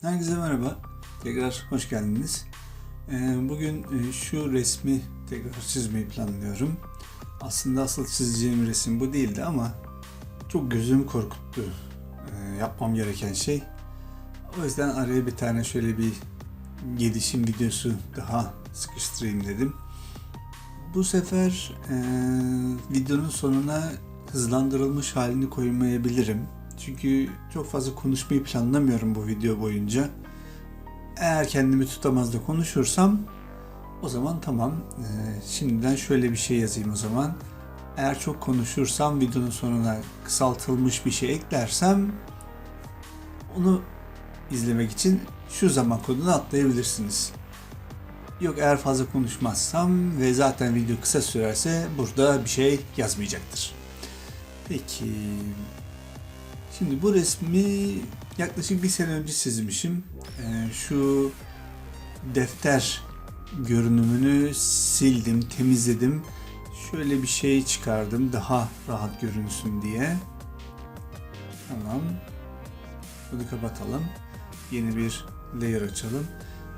Herkese merhaba. Tekrar hoş geldiniz. Ee, Bugün e, şu resmi tekrar çizmeyi planlıyorum. Aslında asıl çizeceğim resim bu değildi ama çok gözümü korkuttu e, yapmam gereken şey. O yüzden araya bir tane şöyle bir gelişim videosu daha sıkıştırayım dedim. Bu sefer e, videonun sonuna hızlandırılmış halini koymayabilirim. Çünkü çok fazla konuşmayı planlamıyorum bu video boyunca. Eğer kendimi tutamaz da konuşursam o zaman tamam. Ee, şimdiden şöyle bir şey yazayım o zaman. Eğer çok konuşursam videonun sonuna kısaltılmış bir şey eklersem onu izlemek için şu zaman kodunu atlayabilirsiniz. Yok eğer fazla konuşmazsam ve zaten video kısa sürerse burada bir şey yazmayacaktır. Peki. Şimdi bu resmi yaklaşık bir sene önce çizmişim. Ee, şu defter görünümünü sildim, temizledim. Şöyle bir şey çıkardım daha rahat görünsün diye. Tamam. Bunu kapatalım. Yeni bir layer açalım.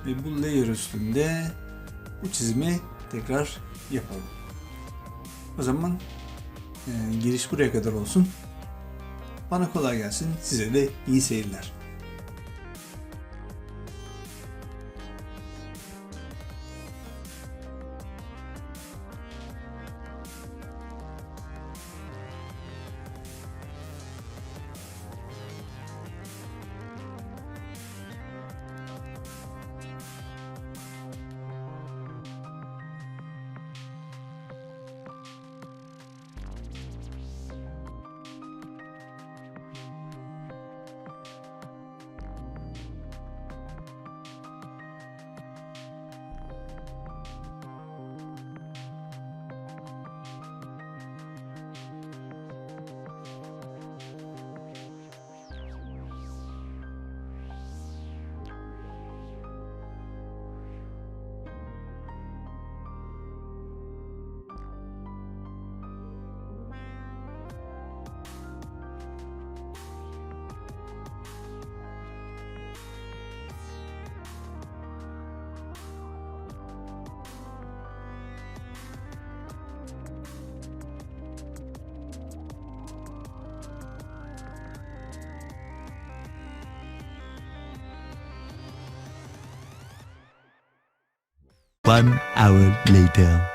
Ve bu layer üstünde bu çizimi tekrar yapalım. O zaman e, giriş buraya kadar olsun. Bana kolay gelsin. Size de iyi seyirler. One hour later.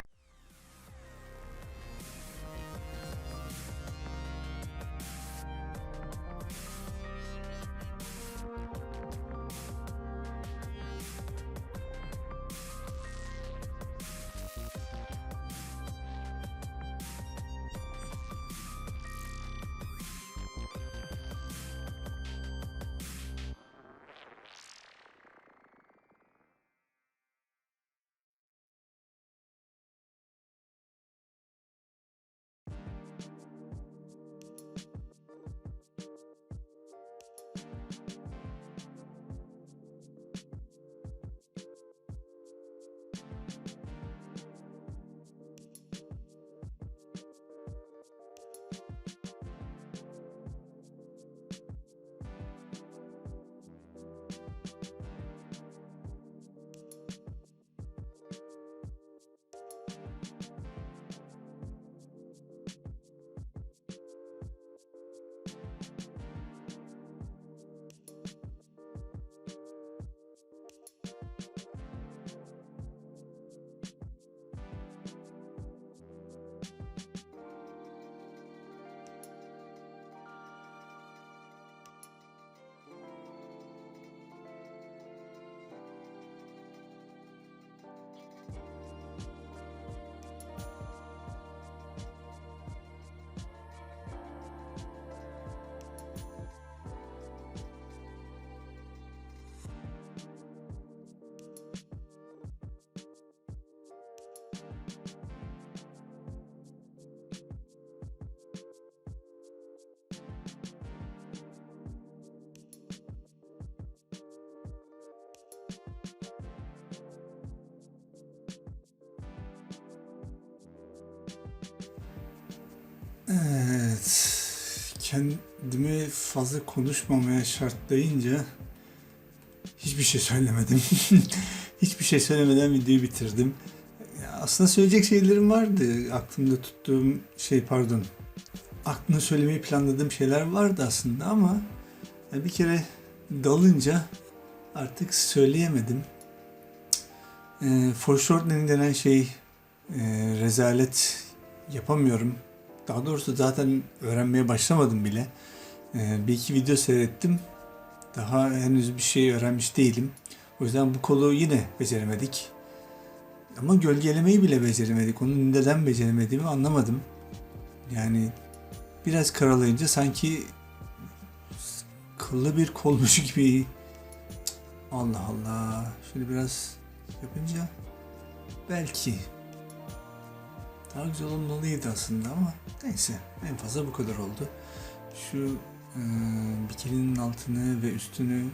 Evet. Kendimi fazla konuşmamaya şartlayınca hiçbir şey söylemedim. hiçbir şey söylemeden videoyu bitirdim. Aslında söyleyecek şeylerim vardı. Aklımda tuttuğum şey pardon. Aklımda söylemeyi planladığım şeyler vardı aslında ama bir kere dalınca artık söyleyemedim. E, foreshortening denen şey e, rezalet yapamıyorum. Daha doğrusu zaten öğrenmeye başlamadım bile. E, bir iki video seyrettim. Daha henüz bir şey öğrenmiş değilim. O yüzden bu kolu yine beceremedik. Ama gölgelemeyi bile beceremedik. Onu neden beceremediğimi anlamadım. Yani biraz karalayınca sanki kıllı bir kolmuş gibi. Allah Allah. Şöyle biraz yapınca belki daha güzel olmalıydı aslında ama neyse en fazla bu kadar oldu. Şu e, bikininin altını ve üstünü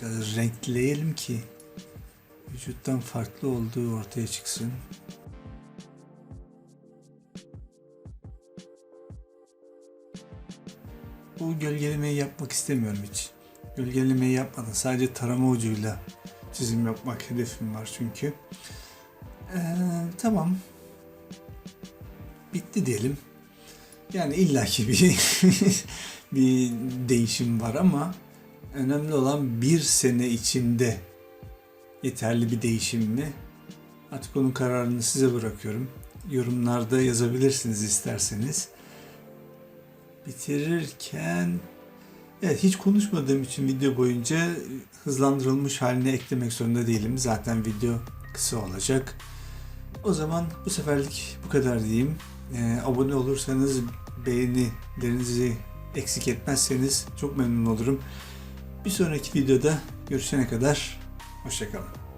biraz renkleyelim ki vücuttan farklı olduğu ortaya çıksın. Bu gölgelemeyi yapmak istemiyorum hiç. Gölgelemeyi yapmadan sadece tarama ucuyla çizim yapmak hedefim var çünkü. Ee, tamam. Bitti diyelim. Yani illaki bir bir değişim var ama önemli olan bir sene içinde yeterli bir değişim mi? Artık onun kararını size bırakıyorum. Yorumlarda yazabilirsiniz isterseniz. Bitirirken Evet hiç konuşmadığım için video boyunca hızlandırılmış haline eklemek zorunda değilim. Zaten video kısa olacak. O zaman bu seferlik bu kadar diyeyim. Ee, abone olursanız beğenilerinizi eksik etmezseniz çok memnun olurum. Bir sonraki videoda görüşene kadar hoşçakalın.